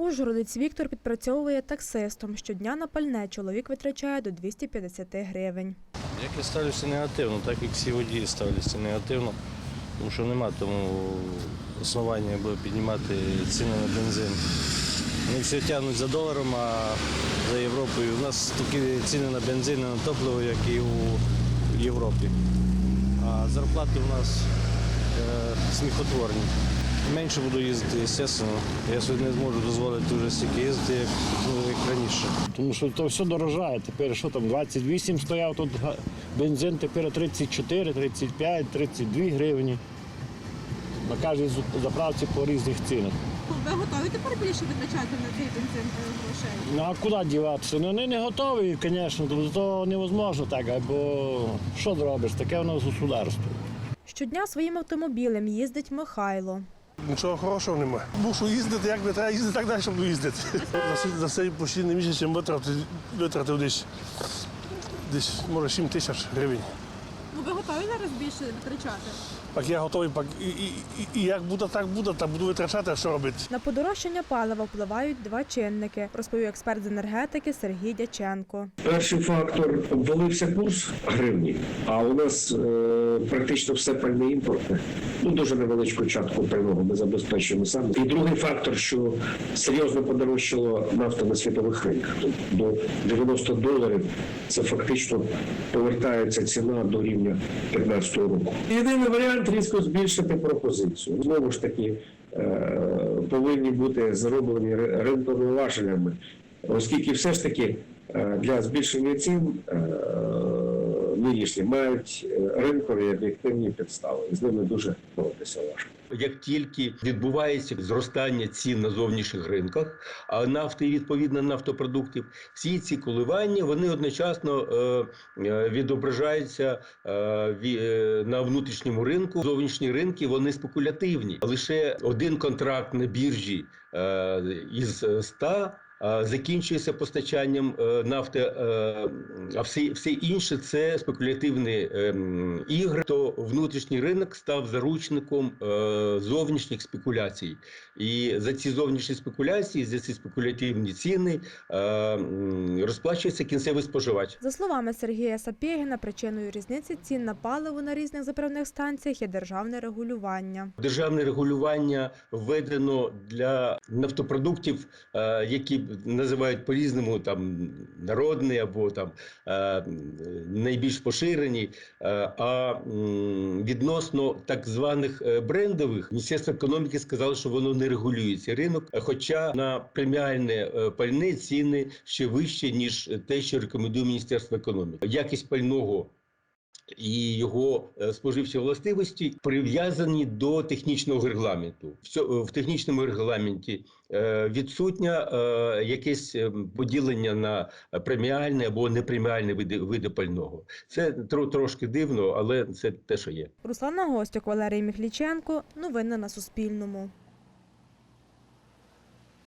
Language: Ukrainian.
Ужгородець Віктор підпрацьовує таксистом. Щодня на пальне чоловік витрачає до 250 гривень. Як я ставлюся негативно, так як всі водії ставляться негативно, тому що нема тому основання було піднімати ціни на бензин. Вони всі тягнуть за доларом, а за Європою. У нас такі ціни на бензин на топливо, як і у Європі. А зарплати у нас е, сміхотворні. Менше буду їздити, звісно. Я собі не зможу дозволити вже стільки їздити, як, ну, як раніше. Тому що то все дорожає. Тепер що там, 28 стояв тут бензин, тепер 34, 35, 32 гривні. На кожній заправці по різних цінах. Ви готові тепер більше витрачати на цей бензин е, грошей? Ну а куди діватися? Ну вони не готові, звісно, то то невозможно так, бо що зробиш, таке у нас государство. Щодня своїм автомобілем їздить Михайло. Нічого хорошого немає. Мушу їздити, як би треба їздити, так далі буду їздити. За, цей- за цей постійний місяць витратив, витратив десь, десь може 7 тисяч гривень. Ну ви готові зараз більше витрачати? Так я готовий, пак, і, і, і, і як буде, так буде, так буду витрачати, а що робити. На подорожчання палива впливають два чинники, розповів експерт з енергетики Сергій Дяченко. Перший фактор обвалився курс гривні, а у нас е, практично все пальне імпортне. Ну дуже невеличку частку пального ми забезпечуємо саме. І другий фактор, що серйозно подорожчало нафта на світових ринках. До 90 доларів це фактично повертається ціна до рівня 2015 року. Єдиний варіант різко збільшити пропозицію. Знову ж таки, е, повинні бути зроблені ри- ринковими важелями. Оскільки все ж таки е, для збільшення цін е, нинішні мають е, ринкові об'єктивні підстави, і з ними дуже боротися важко. Як тільки відбувається зростання цін на зовнішніх ринках, а нафти і відповідно нафтопродуктів, всі ці коливання вони одночасно е, е, відображаються ві- на внутрішньому ринку. Зовнішні ринки вони спекулятивні. Лише один контракт на біржі із 100 е, закінчується постачанням е, нафти, е, а все, все інше це спекулятивні е, ігри. То внутрішній ринок став заручником е, зовнішніх спекуляцій. І за ці зовнішні спекуляції, за ці спекулятивні ціни розплачується кінцевий споживач. За словами Сергія Сапєгіна, причиною різниці цін на паливо на різних заправних станціях є державне регулювання. Державне регулювання введено для нафтопродуктів, які називають по-різному там народні або там е, найбільш поширені. Е, а відносно так званих е, брендових Міністерство економіки сказало, що воно не регулює цей ринок. Хоча на преміальне пальне ціни ще вище ніж те, що рекомендує Міністерство економіки. Якість пального і його е, споживчі властивості прив'язані до технічного регламенту. В, технічному регламенті е, відсутня е, якесь поділення на преміальне або непреміальне види, види пального. Це тро- трошки дивно, але це те, що є. Руслана Гостюк, Валерій Міхліченко. Новини на Суспільному.